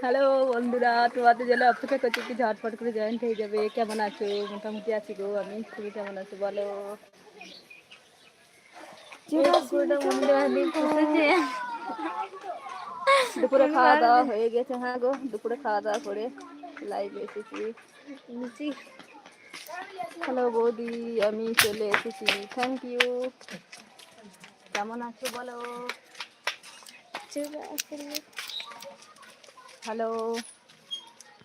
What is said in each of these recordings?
Hello বন্ধুরা, তোমাদের জন্য অপেক্ষা করছি কি ঝটফট করে জয়েন্ট হয়ে যাবে। কেমন আছো? মোটামুটি আছি গো, আমি তুমি কেমন আছো বলো? দুপুরে খাওয়া দাওয়া হয়ে গেছে হ্যাঁ গো, দুপুরে খাওয়া দাওয়া করে লাইভে এসেছি। হ্যালো বৌদি, আমি চলে এসেছি। থ্যাংক ইউ কেমন আছো বলো? হ্যালো।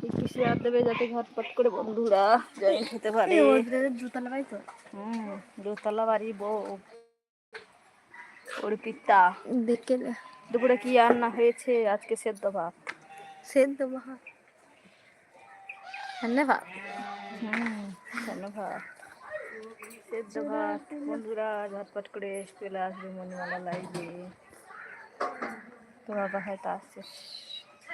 একটু শেয়ার দেবে যাতে ঝটপট করে বন্ধুরা জয়েন হতে পারে। দুতলা বাড়ি তো। হুম দোতলা বাড়ি বউ। অর্পিতা দেখে দুপুরে কি রান্না হয়েছে? আজকে সেদ্ধ ভাত। সেদ্ধ ভাত। ভাত। হুম ভাত। সেদ্ধ ভাত। বন্ধুরা ঝটপট করে চলে আসবে মনিমালা লাইভে তোমার বাসায় তো আসছে।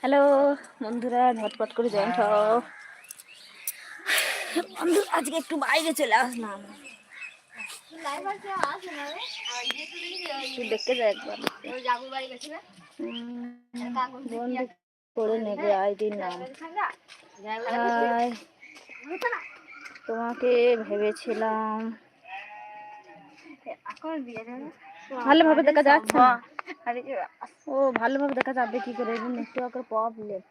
হ্যালো বন্ধুরা ঝটপট করে জয়েন্ট হও। বন্ধু আজকে একটু বাইরে চলে আসলাম। দেখতে যাই একবার। করে নেবে আইডির নাম হাই তোমাকে ভেবেছিলাম। ভালোভাবে দেখা যাচ্ছে না? ও ভালোভাবে দেখা যাবে কি করে? নেটওয়ার্কের প্রবলেম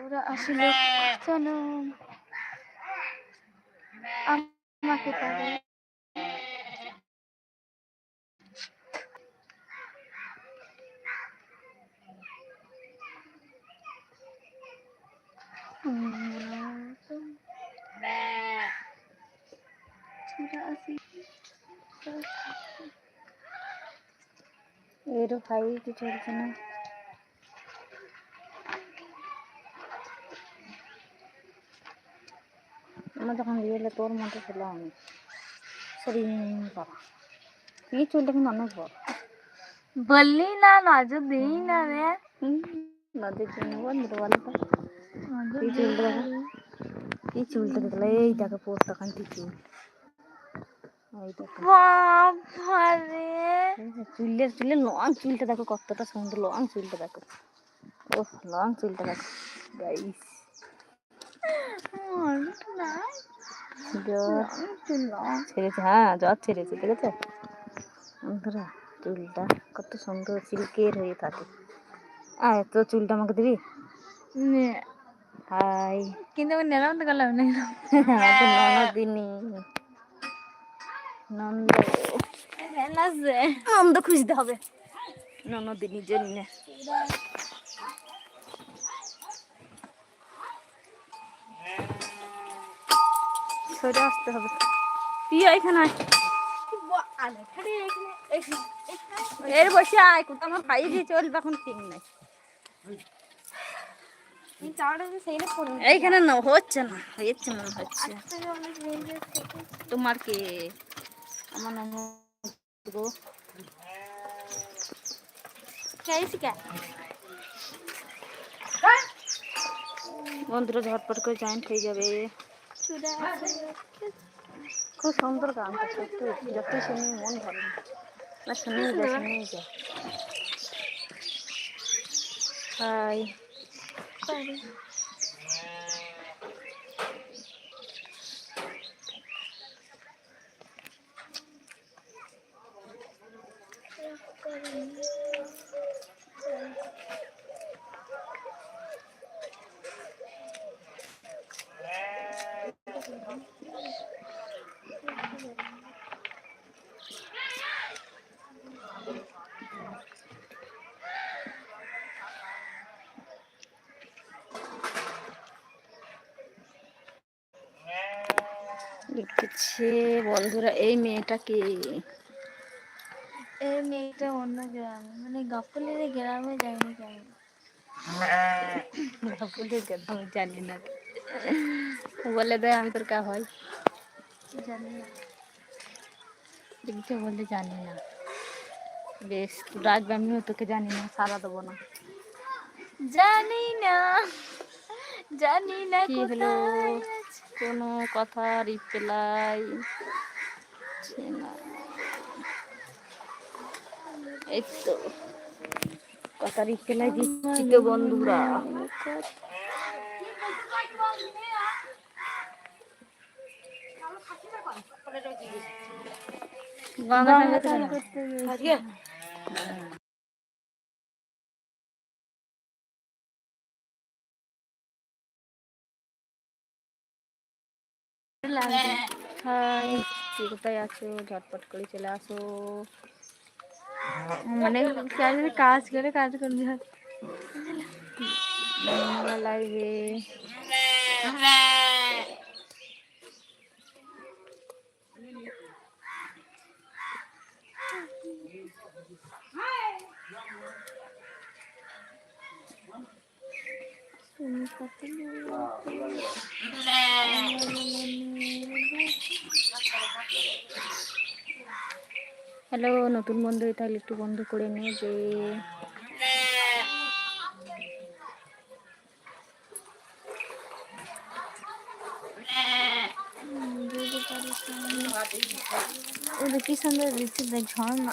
ওরা আসলে চলো আমাকে পাবে ভাই কি চলছে না। আমার যখন রিয়েলে তোর মতো ছিল আমি সরি বাবা। এই চুলটা কিন্তু অনেক বড়। বললি না নজর দিই না রে। নদীর জন্য বন্ধুরা বলো তো। এই চুলটা এই চুলটা দেখলে এই দেখো পোস্তাখান চুল। চুলের চুলের লং চুলটা দেখো কতটা সুন্দর লং চুলটা দেখো। ও লং চুলটা দেখো। গাইস ছেড়েছে হ্যাঁ জ্বর ছেড়েছে দেখেছ? বন্ধুরা চুলটা কত সুন্দর সিল্কের হয়ে থাকে। আয় তো চুলটা আমাকে দিবি? হাই। কিন্তু আমি নেলাম তো গেলাম না আমাদের ননদিনী নন্দ নন্দ খুঁজতে হবে। ননদিনীর জন্য সরে আসতে হবে। তুই এখানে এর বসে আয় কোথাও আমার ভাই দিয়ে চলবে এখন ঠিক নাই। এইখানে না হচ্ছে না হচ্ছে মনে হচ্ছে। তোমার কে? আমার নাম গো বন্ধুরা ঝটপট করে জয়েন্ট হয়ে যাবে। খুব সুন্দর গানটা সত্যি যত শুনি মন ভালো না। শুনেই যায় শুনেই যায় হাই। লিখেছে বন্ধুরা এই মেয়েটাকে এই মেয়েটা অন্য গ্রামে মানে গাফলের গ্রামে যায়নি কেন? ভুলে গেল আমি জানি না। বলে দেয় আমি তোর কা হয়? জানি না। লিখতে বললে জানি না। বেশ তুই আমিও তোকে জানি না সারা দেবো না। জানি না জানি না কি হলো? কোনো কথা রিপ্লাই? না। এই তো। কথা রিপ্লাই দিচ্ছি। তো বন্ধুরা। করতে হাই কোথায় আছো? ঝটপট করে চলে আসো। মানে চারিদিকে কাজ করে কাজ করবি হয় লাগবে Thank you. হ্যালো নতুন বন্ধু তাহলে একটু বন্ধ করে নিয়ে যে কি সুন্দর ঝর্ণা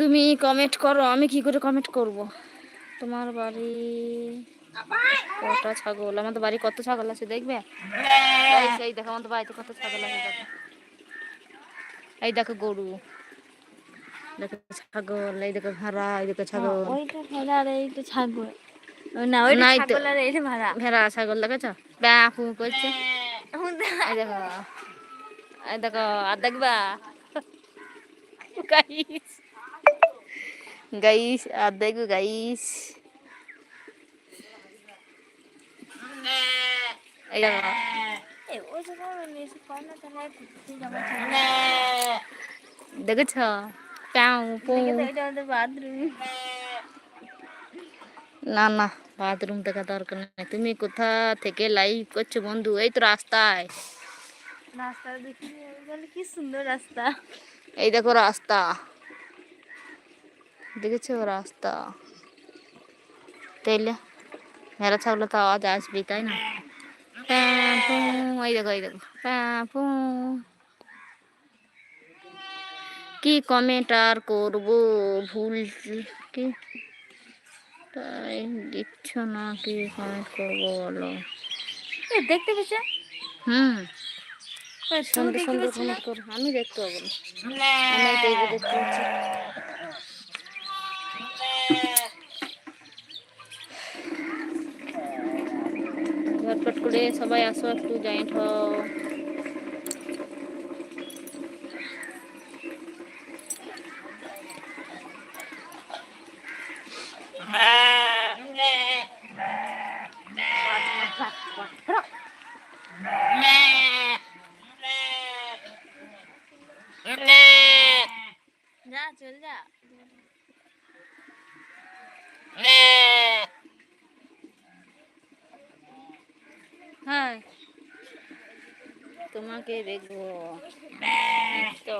তুমি কমেন্ট করো আমি কি করে কমেন্ট করব? তোমার বাড়ি কটা ছাগল? আমাদের বাড়ি কত ছাগল আছে দেখবে? এই সেই দেখো আমাদের বাড়িতে কত ছাগল আছে দেখো। এই দেখো গরু দেখো ছাগল এই দেখো ভেড়া এই দেখো ছাগল। ওইটা ভেড়া আর এইটা ছাগল। না ওইটা তো। ছাগল আর এইটা ভেড়া। ভেড়া ছাগল দেখেছ? ব্যাপু করছে। এই দেখো এই দেখো আর দেখবা? গাইস গাইস আর দেখো গাইস দেখেছ না না বাথরুম দেখা দরকার নেই তুমি কোথা থেকে লাইভ করছ বন্ধু এই তো রাস্তায় রাস্তা দেখি কি সুন্দর রাস্তা এই দেখো রাস্তা দেখেছ রাস্তা? তাইলে ভেড়া ছাগলে তো আওয়াজ আসবেই তাই না? এই দেখো এই দেখো। কি কমেন্ট আর করব? ভুল কি? তাই দিচ্ছ না কি কমেন্ট করব বলো? দেখতে পেয়েছে? হুম। সুন্দর সুন্দর কমেন্ট আমি দেখতে পাবো না। দেখতে পাচ্ছি করে সবাই আসো একটু জয়েন্ট হও। যা চল যা হ্যাঁ তোমাকে দেখব। তো।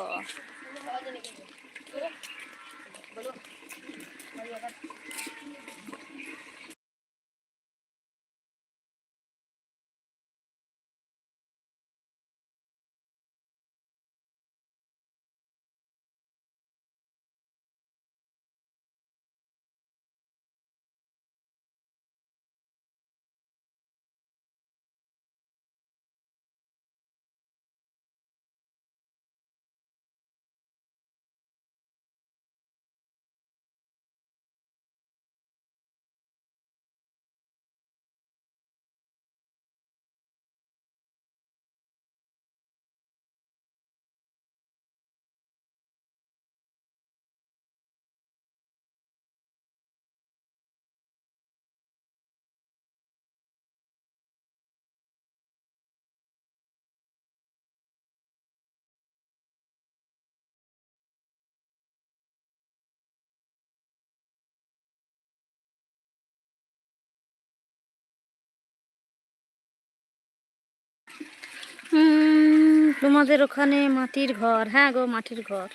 তোমাদের ওখানে মাটির ঘর। হ্যাঁ গো মাটির ঘর।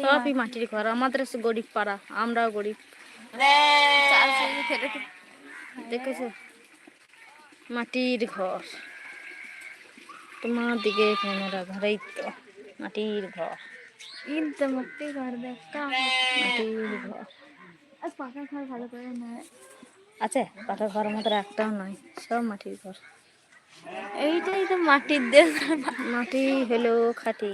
সবই মাটির ঘর। আমাদের গরিব পাড়া আমরাও গরিব। দেখেছ? মাটির ঘর। তোমার দিকে ক্যামেরা ঘরেই তো মাটির ঘর। মাটির ঘর। আছে পাকা ঘর আমাদের একটাও নয় সব মাটির ঘর। এইটাই তো মাটির দেশ মাটি হলো খাটি।